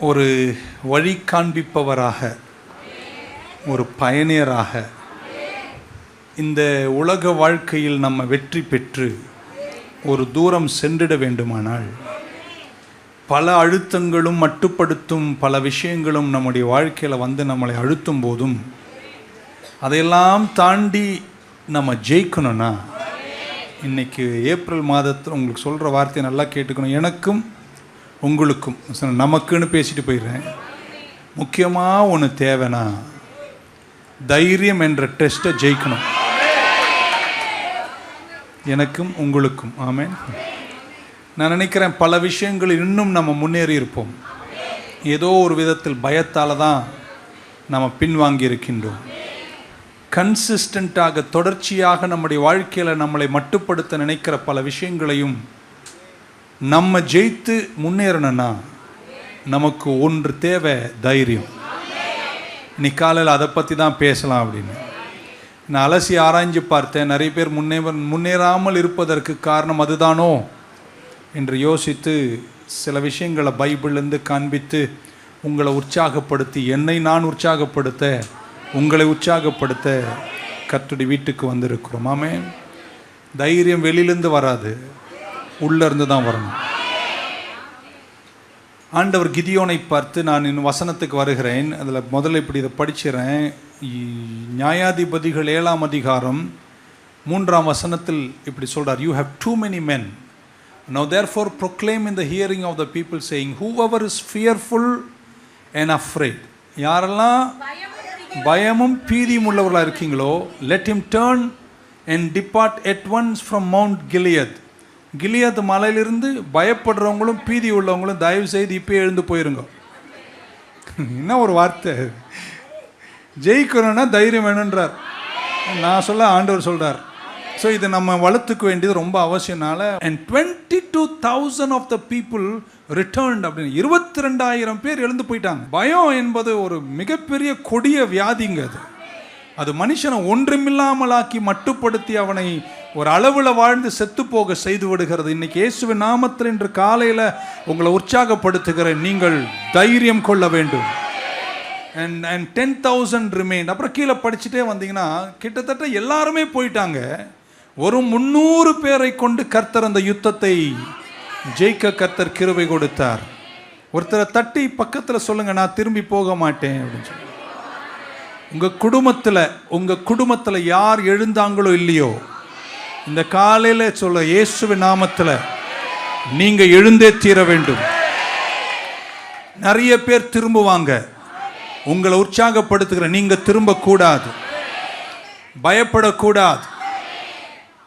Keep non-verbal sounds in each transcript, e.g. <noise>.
ஒரு வழி காண்பிப்பவராக ஒரு பயணியராக இந்த உலக வாழ்க்கையில் நம்ம வெற்றி பெற்று ஒரு தூரம் சென்றிட வேண்டுமானால் பல அழுத்தங்களும் மட்டுப்படுத்தும் பல விஷயங்களும் நம்முடைய வாழ்க்கையில் வந்து நம்மளை அழுத்தும் போதும் அதையெல்லாம் தாண்டி நம்ம ஜெயிக்கணும்னா இன்றைக்கி ஏப்ரல் மாதத்தில் உங்களுக்கு சொல்கிற வார்த்தையை நல்லா கேட்டுக்கணும். எனக்கும் உங்களுக்கும். நமக்குன்னு பேசிட்டு போயிடுறேன். முக்கியமாக ஒன்று தேவைன்னா தைரியம் என்ற டெஸ்ட்டை ஜெயிக்கணும். எனக்கும் உங்களுக்கும். ஆமேன். நான் நினைக்கிறேன் பல விஷயங்கள் இன்னும் நம்ம முன்னேறி இருப்போம். ஏதோ ஒரு விதத்தில் பயத்தால் தான் நம்ம பின்வாங்கி இருக்கின்றோம். கன்சிஸ்டண்ட்டாக தொடர்ச்சியாக நம்முடைய வாழ்க்கையில் நம்மளை மட்டுப்படுத்த நினைக்கிற பல விஷயங்களையும் நம்ம ஜெயித்து முன்னேறணும்னா நமக்கு ஒன்று தேவை தைரியம். நீ காலையில் அதை பற்றி தான் பேசலாம் அப்படின்னு. நான் அலசி ஆராய்ஞ்சு பார்த்தேன் நிறைய பேர் முன்னே முன்னேறாமல் இருப்பதற்கு காரணம் அதுதானோ என்று யோசித்து சில விஷயங்களை பைபிள்லேருந்து காண்பித்து உங்களை உற்சாகப்படுத்தி என்னை நான் உற்சாகப்படுத்த உங்களை உற்சாகப்படுத்த கத்துடி வீட்டுக்கு வந்திருக்கிறோம். ஆமே தைரியம் வெளியிலேருந்து வராது. உள்ளேருந்து தான் வரணும். ஆண்டவர் கிதியோனை பார்த்து நான் இன்னும் வசனத்துக்கு வருகிறேன். அதில் முதல்ல இப்படி இதை படிச்சிடுறேன். நியாயாதிபதிகள் ஏழாம் அதிகாரம் மூன்றாம் வசனத்தில் இப்படி சொல்கிறார் you have too many men no therefore proclaim in the hearing of the people saying whoever is fearful and afraid யாரெல்லாம் பயமும் பீதியும் உள்ளவர்களாக இருக்கீங்களோ let him turn and depart at once from Mount Gilead Gilead மலையிலிருந்து பயப்படுறவங்களும் பீதி உள்ளவங்களும் தயவு செய்து இப்போ எழுந்து போயிருங்க. என்ன ஒரு வார்த்தை? ஜெயிக்கணும்னா தைரியம் வேணுன்றார் நான் சொல்ல ஆண்டவர் சொல்கிறார் ஸோ இது நம்ம வளர்த்துக்க வேண்டியது ரொம்ப அவசியம்னால and twenty two thousand of the people returned அப்படின்னு இருபத்தி ரெண்டாயிரம் பேர் எழுந்து போயிட்டாங்க. பயம் என்பது ஒரு மிகப்பெரிய கொடிய வியாதிங்க அது. அது மனுஷனை ஒன்றுமில்லாமலாக்கி மட்டுப்படுத்தி அவனை ஒரு அளவில் வாழ்ந்து செத்து போக செய்து விடுகிறது. இன்னைக்கு இயேசுவின் நாமத்தில் இன்று காலையில் உங்களை உற்சாகப்படுத்துகிறேன். நீங்கள் தைரியம் கொள்ள வேண்டும். And and ten thousand remain அப்புறம் கீழே படிச்சுட்டே வந்தீங்கன்னா கிட்டத்தட்ட எல்லாருமே போயிட்டாங்க. ஒரு முந்நூறு பேரை கொண்டு கர்த்தர் அந்த யுத்தத்தை ஜெயிக்க கர்த்தர் கிருவை கொடுத்தார். ஒருத்தரை தட்டி பக்கத்தில் சொல்லுங்க நான் திரும்பி போக மாட்டேன். அப்படின்னு சொல்லி. உங்கள் குடும்பத்தில் உங்கள் குடும்பத்தில் யார் எழுந்தாங்களோ இல்லையோ இந்த காலையில் சொல்ல இயேசுவின் நாமத்தில் நீங்கள் எழுந்தே தீர வேண்டும். நிறைய பேர் திரும்புவாங்க. உங்களை உற்சாகப்படுத்துகிற நீங்கள் திரும்பக்கூடாது. பயப்படக்கூடாது.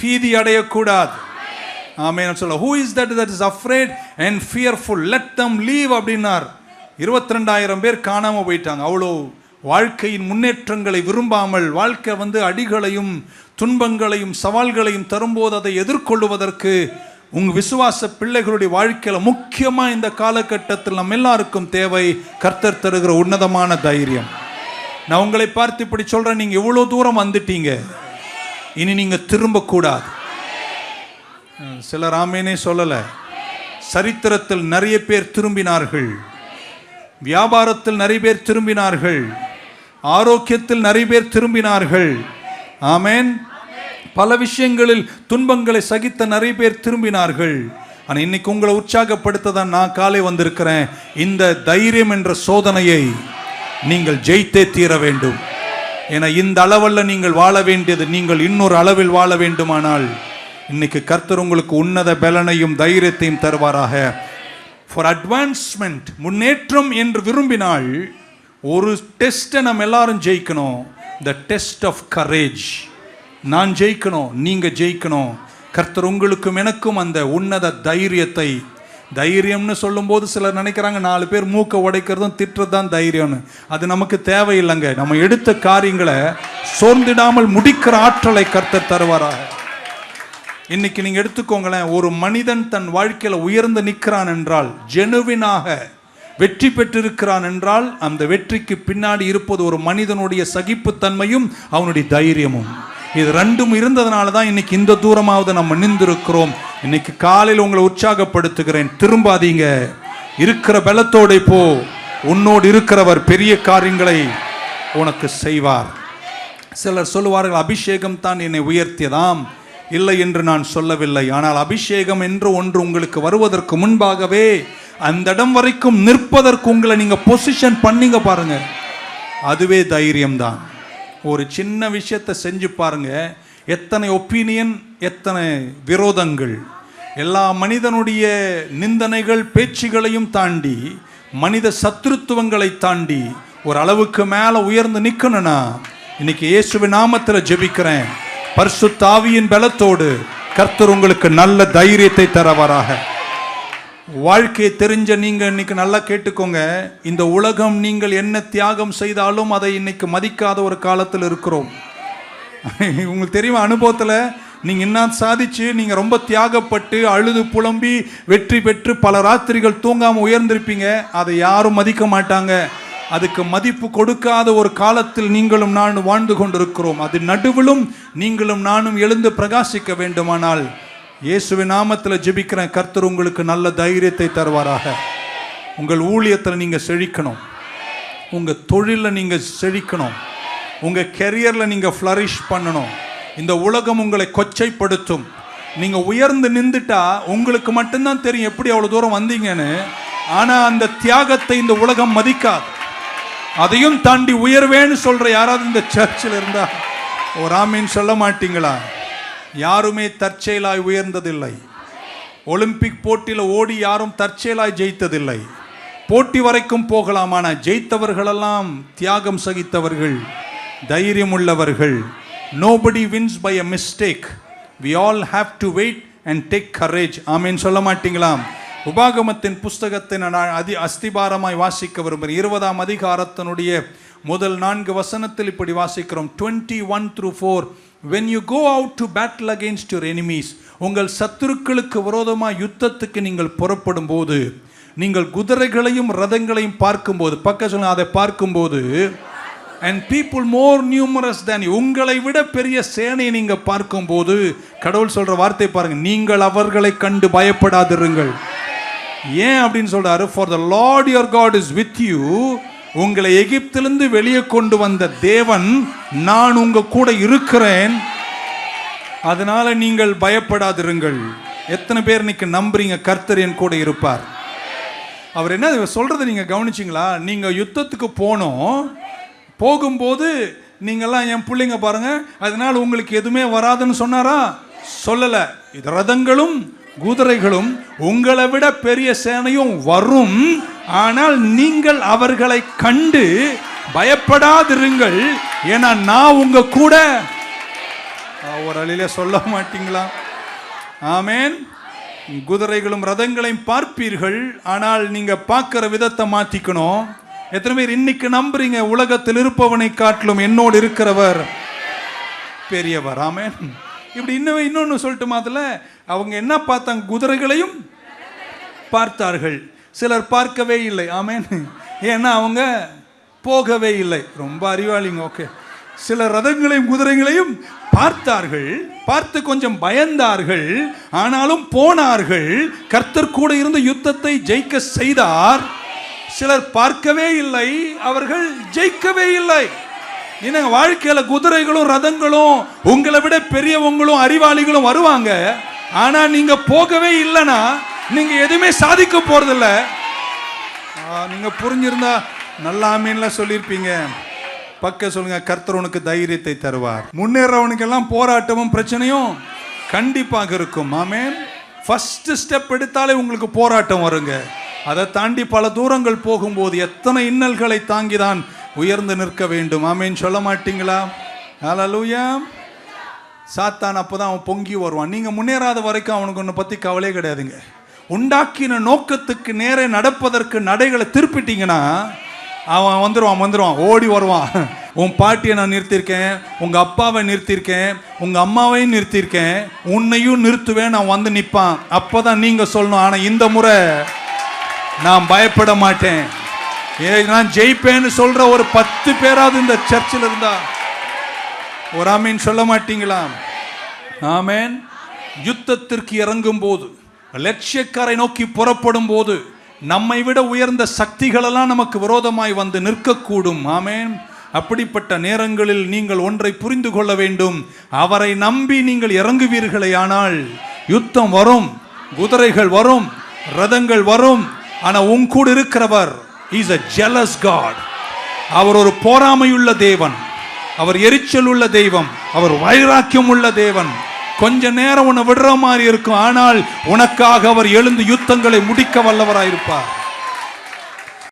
பீதி அடையக்கூடாது. ஆமென் சொல்ல who is that that is afraid and fearful let them leave அப்படின்னார். இருபத்தி ரெண்டாயிரம் பேர் காணாமல் போயிட்டாங்க. அவ்வளோ வாழ்க்கையின் முன்னேற்றங்களை விரும்பாமல் வாழ்க்கை வந்து அடிகளையும் துன்பங்களையும் சவால்களையும் தரும்போது அதை எதிர்கொள்வதற்கு உங்கள் விசுவாச பிள்ளைகளுடைய வாழ்க்கையில் முக்கியமாக இந்த காலகட்டத்தில் நம்ம எல்லாருக்கும் தேவை கர்த்தர் தருகிற உன்னதமான தைரியம். நான் உங்களை பார்த்து இப்படி சொல்கிறேன் நீங்கள் இவ்வளோ தூரம் வந்துட்டீங்க. இனி நீங்கள் திரும்பக்கூடாது. சில ராமேனே சொல்லலை. சரித்திரத்தில் நிறைய பேர் திரும்பினார்கள். வியாபாரத்தில் நிறைய பேர் திரும்பினார்கள். ஆரோக்கியத்தில் நிறைய பேர் திரும்பினார்கள். ஆமேன். பல விஷயங்களில் துன்பங்களை சகித்த நிறைய பேர் திரும்பினார்கள். ஆனால் இன்னைக்கு உங்களை உற்சாகப்படுத்த தான் நான் காலை வந்திருக்கிறேன். இந்த தைரியம் என்ற சோதனையை நீங்கள் ஜெயித்தே தீர வேண்டும். ஏன்னா இந்த அளவல்ல நீங்கள் வாழ வேண்டியது நீங்கள் இன்னொரு அளவில் வாழ வேண்டுமானால் இன்னைக்கு கர்த்தர் உங்களுக்கு உன்னத பலனையும் தைரியத்தையும் தருவாராக. ஃபார் அட்வான்ஸ்மெண்ட் முன்னேற்றம் என்று விரும்பினால் ஒரு டெஸ்ட்டை நம்ம எல்லாரும் ஜெயிக்கணும். த டெஸ்ட் ஆஃப் கரேஜ் நான் ஜெயிக்கணும் நீங்கள் ஜெயிக்கணும். கர்த்தர் உங்களுக்கும் எனக்கும் அந்த உன்னத தைரியத்தை. தைரியம்னு சொல்லும்போது சிலர் நினைக்கிறாங்க நாலு பேர் மூக்கை உடைக்கிறதும் திட்டுறது தான் தைரியம்னு. அது நமக்கு தேவையில்லைங்க. நம்ம எடுத்த காரியங்களை சோர்ந்திடாமல் முடிக்கிற ஆற்றலை கர்த்தர் தருவாராக. இன்னைக்கு நீங்கள் எடுத்துக்கோங்களேன் ஒரு மனிதன் தன் வாழ்க்கையில் உயர்ந்து நிற்கிறான் என்றால் ஜெனுவினாக வெற்றி பெற்றிருக்கிறான் என்றால் அந்த வெற்றிக்கு பின்னாடி இருப்பது ஒரு மனிதனுடைய சகிப்புத்தன்மையும் அவனுடைய தைரியமும். இது ரெண்டும் இருந்ததுனால தான் இன்னைக்கு இந்த தூரமாவது நம்ம நின்றிருக்கிறோம். இன்னைக்கு காலையில் உங்களை உற்சாகப்படுத்துகிறேன். திரும்பாதீங்க. இருக்கிற பலத்தோடு போ. உன்னோடு இருக்கிறவர் பெரிய காரியங்களை உனக்கு செய்வார். சிலர் சொல்லுவார்கள் அபிஷேகம் தான் என்னை உயர்த்தியதாம். இல்லை என்று நான் சொல்லவில்லை. ஆனால் அபிஷேகம் என்று ஒன்று உங்களுக்கு வருவதற்கு முன்பாகவே அந்த இடம் வரைக்கும் நிற்பதற்கு உங்களை நீங்க பொசிஷன் பண்ணீங்க பாருங்க. அதுவே தைரியம்தான். ஒரு சின்ன விஷயத்தை செஞ்சு பாருங்க. எத்தனை ஒப்பீனியன் எத்தனை விரோதங்கள். எல்லா மனிதனுடைய நிந்தனைகள் பேச்சுகளையும் தாண்டி மனித சத்ருத்துவங்களை தாண்டி ஒரு அளவுக்கு மேலே உயர்ந்து நிற்கணும்னா இன்னைக்கு இயேசுவின் நாமத்தில் ஜெபிக்கிறேன். பர்சு தாவியின் பலத்தோடு கர்த்தர் உங்களுக்கு நல்ல தைரியத்தை தரவராக. வாழ்க்கையை தெரிஞ்ச நீங்க இன்னைக்கு நல்லா கேட்டுக்கோங்க. இந்த உலகம் நீங்கள் என்ன தியாகம் செய்தாலும் அதை இன்னைக்கு மதிக்காத ஒரு காலத்தில் இருக்கிறோம். <laughs> உங்களுக்கு தெரியுமா அனுபவத்தில் நீங்கள் என்ன சாதிச்சு நீங்கள் ரொம்ப தியாகப்பட்டு அழுது புலம்பி வெற்றி பெற்று பல ராத்திரிகள் தூங்காமல் உயர்ந்திருப்பீங்க. அதை யாரும் மதிக்க மாட்டாங்க. அதுக்கு மதிப்பு கொடுக்காத ஒரு காலத்தில் நீங்களும் நானும் வாழ்ந்து கொண்டிருக்கிறோம். அது நடுவிலும் நீங்களும் நானும் எழுந்து பிரகாசிக்க வேண்டுமானால் இயேசுவின் நாமத்தில் ஜெபிக்கிறேன். கர்த்தர் உங்களுக்கு நல்ல தைரியத்தை தருவாராக. உங்கள் ஊழியத்தில் நீங்கள் செழிக்கணும். உங்கள் தொழிலில் நீங்கள் செழிக்கணும். உங்கள் கெரியரில் நீங்கள் ஃப்ளரிஷ் பண்ணணும். இந்த உலகம் உங்களை கொச்சைப்படுத்தும். நீங்கள் உயர்ந்து நின்றுட்டா உங்களுக்கு மட்டும்தான் தெரியும் எப்படி அவ்வளோ தூரம் வந்தீங்கன்னு. ஆனால் அந்த தியாகத்தை இந்த உலகம் மதிக்காது. அதையும் தாண்டி உயர்வேன்னு சொல்கிற யாராவது இந்த சர்ச்சில் இருந்தால் ஒரு ஆமீன் சொல்ல மாட்டீங்களா? யாருமே தற்செயலாய் உயர்ந்ததில்லை. ஒலிம்பிக் போட்டியில் ஓடி யாரும் தற்செயலாய் ஜெயித்ததில்லை. போட்டி வரைக்கும் போகலாம் ஆனால் ஜெயித்தவர்களெல்லாம் தியாகம் சகித்தவர்கள் தைரியம் உள்ளவர்கள் nobody wins by a mistake we all have to wait and take courage ஆமீன். சொல்ல மாட்டீங்களா உபாகமத்தின் புஸ்தகத்தை நான் அதி அஸ்திபாரமாய் வாசிக்க விரும்புகிறேன். இருபதாம் அதிகாரத்தினுடைய முதல் நான்கு வசனத்தில் இப்படி வாசிக்கிறோம். Twenty one through four when you go out to battle against your enemies உங்கள் சத்துருக்களுக்கு விரோதமாக யுத்தத்துக்கு நீங்கள் புறப்படும் போது நீங்கள் குதிரைகளையும் ரதங்களையும் பார்க்கும்போது பக்க சொல்லுங்க அதை பார்க்கும்போது and people more numerous than உங்களை விட பெரிய சேனையை நீங்கள் பார்க்கும்போது கடவுள் சொல்கிற வார்த்தை பாருங்கள் நீங்கள் அவர்களை கண்டு பயப்படாதிருங்கள். ஏன் அப்படின்னு சொல்கிறாரு for the Lord your God is with you உங்களை எகிப்திலிருந்து வெளியே கொண்டு வந்த தேவன் நான் உங்க கூட இருக்கிறேன். அதனால நீங்கள் பயப்படாதிருங்கள். எத்தனை பேர் இன்னைக்கு நம்புறீங்க? கர்த்தர் என் கூட இருப்பார். அவர் என்ன இவர் சொல்றதை நீங்க கவனிச்சிங்களா? நீங்க யுத்தத்துக்கு போனோம். போகும்போது நீங்கெல்லாம் என் பிள்ளைங்க பாருங்க அதனால உங்களுக்கு எதுவுமே வராதுன்னு சொன்னாரா? சொல்லல. இது ரதங்களும் குதிரைகளும் உங்களை விட பெரிய சேனையும் வரும். ஆனால் நீங்கள் அவர்களை கண்டு பயப்படாதிருங்கள் ஏன்னா நான் உங்க கூட. ஒரு அழில சொல்ல மாட்டீங்களா? ஆமேன். குதிரைகளும் ரதங்களையும் பார்ப்பீர்கள். ஆனால் நீங்க பார்க்கிற விதத்தை மாத்திக்கணும். எத்தனை பேர் இன்னைக்கு நம்புறீங்க? உலகத்தில் இருப்பவனை காட்டிலும் என்னோடு இருக்கிறவர் பெரியவர். ஆமேன். இப்படி இன்னும் இன்னொன்று சொல்லிட்டு மாதல அவங்க என்ன பார்த்தாங்க? குதிரைகளையும் பார்த்தார்கள். சிலர் பார்க்கவே இல்லை. ஆமேன். ஏன்னா அவங்க போகவே இல்லை. ரொம்ப அறிவாளிங்க. ஓகே. சில ரதங்களையும் குதிரைகளையும் பார்த்தார்கள். பார்த்து கொஞ்சம் பயந்தார்கள். ஆனாலும் போனார்கள். கர்த்தர் கூட இருந்த யுத்தத்தை ஜெயிக்க செய்தார். சிலர் பார்க்கவே இல்லை. அவர்கள் ஜெயிக்கவே இல்லை. என்னங்க வாழ்க்கையில குதிரைகளும் ரதங்களும் உங்களை விட பெரியவங்களும் அறிவாளிகளும் வருவாங்க. ஆனா நீங்க போகவே இல்லைன்னா நீங்க எதுவுமே சாதிக்க போறதில்ல. ஆ, நீங்க புரிஞ்சிருந்தா நல்லா ஆமீன்ல சொல்லியிருப்பீங்க பக்க சொல்லுங்க கர்த்தர் உனக்கு தைரியத்தை தருவார். முன்னேறவனுக்கெல்லாம் போராட்டமும் பிரச்சனையும் கண்டிப்பாக இருக்கும். ஆமேன். ஃபர்ஸ்ட் ஸ்டெப் எடுத்தாலே உங்களுக்கு போராட்டம் வருங்க. அதை தாண்டி பல தூரங்கள் போகும்போது எத்தனை இன்னல்களை தாங்கிதான் உயர்ந்து நிற்க வேண்டும். ஆமேன். சொல்ல மாட்டீங்களா? ஹalleluya சாத்தான் அப்போ தான் அவன் பொங்கி வருவான். நீங்கள் முன்னேறாத வரைக்கும் அவனுக்கு ஒன்றை பற்றி கவலையே கிடையாதுங்க. உண்டாக்கின நோக்கத்துக்கு நேரே நடப்பதற்கு நடைகளை திருப்பிட்டீங்கன்னா அவன் வந்துடுவான் வந்துடுவான் ஓடி வருவான். உன் பாட்டியை நான் நிறுத்தியிருக்கேன் உங்கள் அப்பாவை நிறுத்தியிருக்கேன் உங்கள் அம்மாவையும் நிறுத்தியிருக்கேன் உன்னையும் நிறுத்துவேன் நான் வந்து நிற்பான் அப்போ தான் நீங்கள் சொல்லணும் ஆனால் இந்த முறை நான் பயப்பட மாட்டேன். ஏ நான் ஜெயிப்பேன்னு சொல்கிற ஒரு பத்து பேராவது இந்த சர்ச்சில் இருந்தால் ஒரு ஆமீன் சொல்ல மாட்டீங்களா? ஆமேன். யுத்தத்திற்கு இறங்கும் போது லட்சியக்காரை நோக்கி புறப்படும் போது நம்மை விட உயர்ந்த சக்திகளெல்லாம் நமக்கு விரோதமாய் வந்து நிற்கக்கூடும். ஆமேன். அப்படிப்பட்ட நேரங்களில் நீங்கள் ஒன்றை புரிந்து கொள்ள வேண்டும். அவரை நம்பி நீங்கள் இறங்குவீர்களே ஆனால் யுத்தம் வரும் குதிரைகள் வரும் ரதங்கள் வரும். ஆனால் உன் கூட இருக்கிறவர் இஸ் அ ஜெலஸ் காட் அவர் ஒரு போராமையுள்ள தேவன். அவர் எரிச்சல் உள்ள தெய்வம் அவர் வைராக்கியம் உள்ள தேவன். கொஞ்ச நேரம் உன்னை விடுற மாதிரி இருக்கும் ஆனால் உனக்காக அவர் எழுந்து யுத்தங்களை முடிக்க வல்லவராயிருப்பார்.